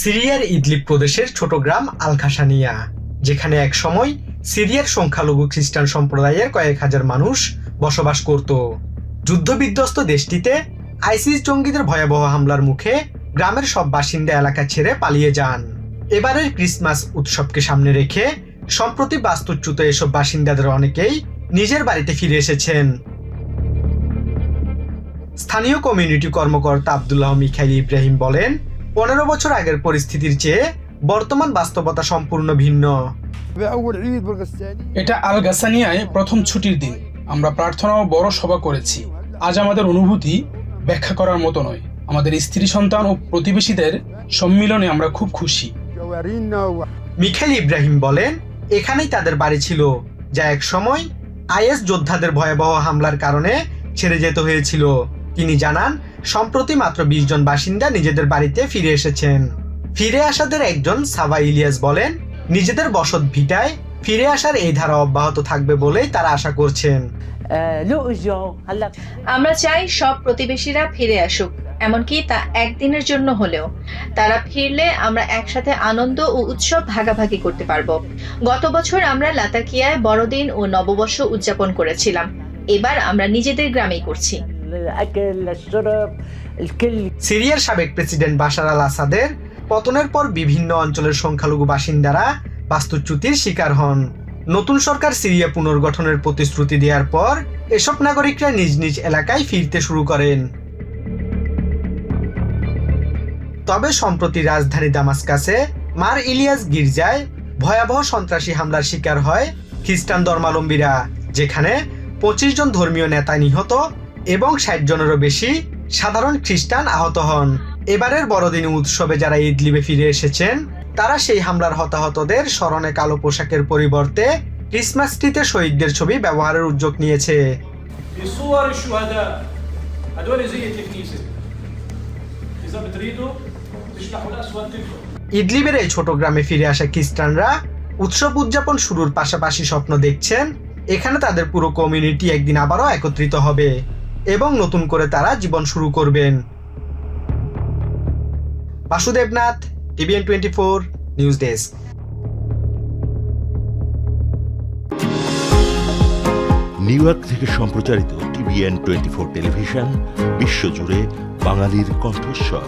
সিরিয়ার ইদলিপ প্রদেশের ছোট গ্রাম আলখাসানিয়া, যেখানে এক সময় সিরিয়ার সংখ্যালঘু খ্রিস্টান সম্প্রদায়ের কয়েক হাজার মানুষ বসবাস করত। যুদ্ধবিধ্বস্ত দেশটিতে আইসিস জঙ্গিদের ভয়াবহ হামলার মুখে গ্রামের সব বাসিন্দা এলাকা ছেড়ে পালিয়ে যান। এবারের ক্রিসমাস উৎসবকে সামনে রেখে সম্প্রতি বাস্তুচ্যুত এসব বাসিন্দাদের অনেকেই নিজের বাড়িতে ফিরে এসেছেন। স্থানীয় কমিউনিটি কর্মকর্তা আবদুল্লাহ মিখাইল ইব্রাহিম বলেন পনেরো বছর আগের পরিস্থিতির চেয়ে বর্তমান বাস্তবতা সম্পূর্ণ ভিন্ন। এটা আল গাসানিয়ায় প্রথম ছুটির দিন। আমরা প্রার্থনা ও বড় সভা করেছি। আজ আমাদের অনুভূতি ব্যাখ্যা করার মতো নয়। আমাদের স্ত্রী সন্তান ও প্রতিবেশীদের সম্মিলনে আমরা খুব খুশি। মিখেল ইব্রাহিম বলেন এখানেই তাদের বাড়ি ছিল যা এক সময় আইএস যোদ্ধাদের ভয়াবহ হামলার কারণে ছেড়ে যেতে হয়েছিল। তিনি জানান সম্প্রতি মাত্র বিশ জন বাসিন্দা নিজেদের বাড়িতে ফিরে এসেছেন। ফিরে আসাদের একজন সাবা ইলিয়াস বলেন, নিজেদের বসত ভিটায় ফিরে আসার এই ধারা অব্যাহত থাকবে বলেই তারা আশা করছেন। আমরা চাই সব প্রতিবেশীরা ফিরে আসুক, এমনকি তা একদিনের জন্য হলেও। তারা ফিরলে আমরা একসাথে আনন্দ ও উৎসব ভাগাভাগি করতে পারব। গত বছর আমরা লাতাকিয়ায় বড়দিন ও নববর্ষ উদযাপন করেছিলাম। এবার আমরা নিজেদের গ্রামেই করছি। الاكل الشرب الكل সিরিয়ার সাবেক প্রেসিডেন্ট বাশার আল আসাদের পতনের পর বিভিন্ন অঞ্চলের সংখ্যালঘু বাসিন্দারা বাস্তুচ্যুতির শিকার হন নতুন সরকার সিরিয়া পুনর্গঠনের প্রতিশ্রুতি দেওয়ার পর এসব নাগরিকরা নিজ নিজ এলাকায় ফিরতে শুরু করেন তবে সম্প্রতি রাজধানী দামাস্কাসে মার ইলিয়াস গির্জায় ভয়াবহ সন্ত্রাসী হামলার শিকার হয় খ্রিস্টান ধর্মাবলম্বীরা যেখানে পঁচিশ জন ধর্মীয় নেতা নিহত এবং ষাট জনেরও বেশি সাধারণ খ্রিস্টান আহত হন। এবারের বড়দিন উৎসবে যারা ইদলিবে ফিরে এসেছেন, তারা সেই হামলার হতাহতদের স্মরণে কালো পোশাকের পরিবর্তে ক্রিসমাস ট্রিতে শহীদদের ছবি ব্যবহারের উদ্যোগ নিয়েছে। ইডলিবের এই ছোট গ্রামে ফিরে আসা খ্রিস্টানরা উৎসব উদযাপন শুরুর পাশাপাশি স্বপ্ন দেখছেন, এখানে তাদের পুরো কমিউনিটি একদিন আবারও একত্রিত হবে। এবং নতুন করে তারা জীবন শুরু করবেন। Basudebnath, TVN twenty four, news desk. New York থেকে সম্প্রচারিত টিভিএন টোয়েন্টি ফোর টেলিভিশন, বিশ্বজুড়ে বাঙালির কণ্ঠস্বর।